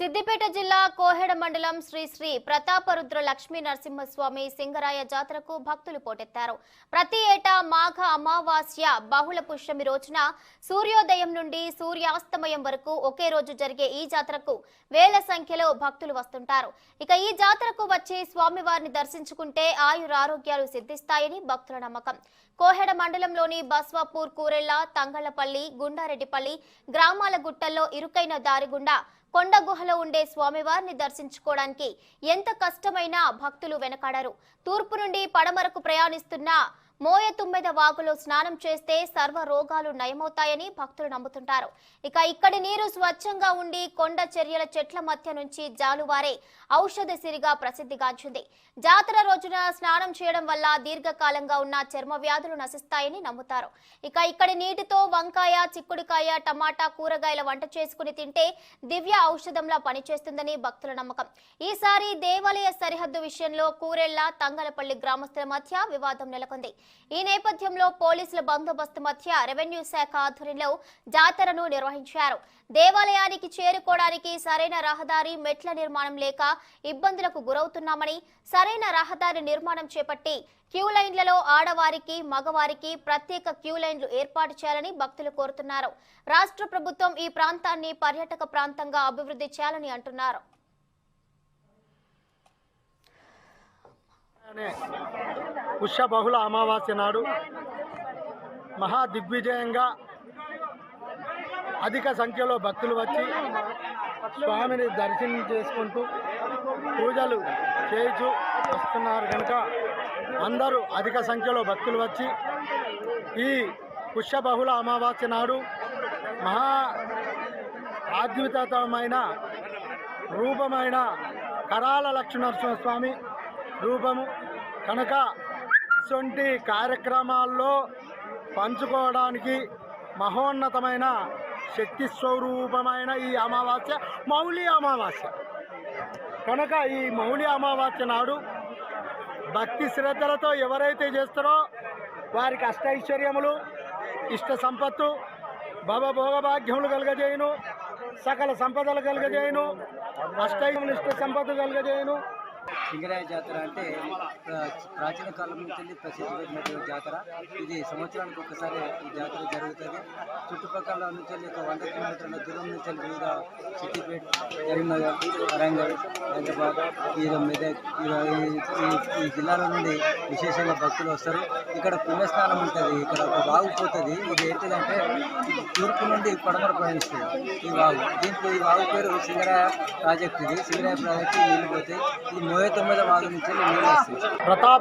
సిద్దిపేట జిల్లా కోహెడ మండలం శ్రీ శ్రీ ప్రతాపరుద్ర లక్ష్మీ నరసింహస్వామి సింగరాయ జాతరకు భక్తులు పోటెత్తారు. ప్రతి ఏటా మాఘ అమావాస్య బహుళ పుష్యమి రోజున సూర్యోదయం నుండి సూర్యాస్తమయం వరకు ఒకే రోజు జరిగే ఈ జాతరకు వేల సంఖ్యలో భక్తులు వస్తుంటారు. ఇక ఈ జాతరకు వచ్చి స్వామివారిని దర్శించుకుంటే ఆయురారోగ్యాలు సిద్ధిస్తాయని భక్తుల నమ్మకం. కోహెడ మండలంలోని బస్వాపూర్ కూరెళ్ళ తంగళ్ళపల్లి గుండారెడ్డిపల్లి గ్రామాల గుట్టల్లో ఇరుకైన దారి గుండా కొండ గుహలో ఉండే స్వామివారిని దర్శించుకోవడానికి ఎంత కష్టమైనా భక్తులు వెనకాడారు. తూర్పు నుండి పడమరకు ప్రయాణిస్తున్న మోయ తుమ్మెద వాగులో స్నానం చేస్తే సర్వ రోగాలు నయమవుతాయని భక్తులు నమ్ముతుంటారు. ఇక ఇక్కడి నీరు స్వచ్ఛంగా ఉండి కొండ చర్యల చెట్ల మధ్య నుంచి జాలువారే ఔషధ సిరిగా ప్రసిద్ధిగాంచింది. జాతర రోజున స్నానం చేయడం వల్ల దీర్ఘకాలంగా ఉన్న చర్మ వ్యాధులు నశిస్తాయని నమ్ముతారు. ఇక ఇక్కడి నీటితో వంకాయ చిక్కుడుకాయ టమాటా కూరగాయల వంట చేసుకుని తింటే దివ్య ఔషధంలా పనిచేస్తుందని భక్తుల నమ్మకం. ఈసారి దేవాలయ సరిహద్దు విషయంలో కూరెళ్ళ తంగలపల్లి గ్రామస్తుల మధ్య వివాదం నెలకొంది. ఈ నేపథ్యంలో పోలీసుల బందోబస్తు మధ్య రెవెన్యూ శాఖ ఆధ్వర్యంలో జాతరను నిర్వహించారు. దేవాలయానికి చేరుకోవడానికి సరైన రహదారి మెట్ల నిర్మాణం లేక ఇబ్బందులకు గురవుతున్నామని సరైన రహదారి నిర్మాణం చేపట్టి క్యూ లైన్లలో ఆడవారికి మగవారికి ప్రత్యేక క్యూ లైన్లు ఏర్పాటు చేయాలని భక్తులు కోరుతున్నారు. రాష్ట్ర ప్రభుత్వం ఈ ప్రాంతాన్ని పర్యాటక ప్రాంతంగా అభివృద్ధి చేయాలని అంటున్నారు. పుష్య బహుళ అమావాస్య నాడు మహా దిగ్విజయంగా అధిక సంఖ్యలో భక్తులు వచ్చి స్వామిని దర్శనం చేసుకుంటూ పూజలు చేయించు వస్తున్నారు కనుక అందరూ అధిక సంఖ్యలో భక్తులు వచ్చి ఈ పుష్య బహుళ అమావాస్య నాడు మహా ఆద్వితమైన రూపమైన కరాల లక్ష్మీనరసింహ స్వామి రూపము కనుక ఇటువంటి కార్యక్రమాల్లో పంచుకోవడానికి మహోన్నతమైన శక్తి స్వరూపమైన ఈ అమావాస్య మౌలి అమావాస్య. కనుక ఈ మౌలి అమావాస్య నాడు భక్తి శ్రద్ధలతో ఎవరైతే చేస్తారో వారికి అష్టైశ్వర్యములు ఇష్ట సంపత్తు భవ భోగభాగ్యములు కలగజేయును సకల సంపదలు కలగజేయును అష్టైములు ఇష్ట సంపద కలగజేయును సింగరాయ జాతర అంటే ప్రాచీన కాలం నుంచి వెళ్ళి ప్రసిద్ధి జాతర. ఇది సంవత్సరానికి ఒకసారి ఈ జాతర జరుగుతుంది. చుట్టుపక్కల నుంచి ఒక వంద కిలోమీటర్ల దూరం నుంచి వివిధ సిద్దిపేట కరీంనగర్ వరంగల్ హైదరాబాద్ వివిధ మెదక్ ఈ- ఈ- జిల్లాల నుండి విశేషంగా భక్తులు వస్తారు. ఇక్కడ పుణ్యస్నానం ఉంటుంది. ఇక్కడ ఒక వాగు పోతుంది. ఇది ఏంటిదంటే తూర్పు నుండి పడమర ప్రయాణిస్తుంది. ఈ వాగు. దీంట్లో ఈ వాగు పేరు సింగరాయ ప్రాజెక్ట్ ఇది. సింగరాయ ప్రాజెక్ట్ నీళ్ళు పోతాయి. ఇది మోయ తొమ్మిది వాగు నుంచి నీళ్ళు వస్తాయి ప్రతాప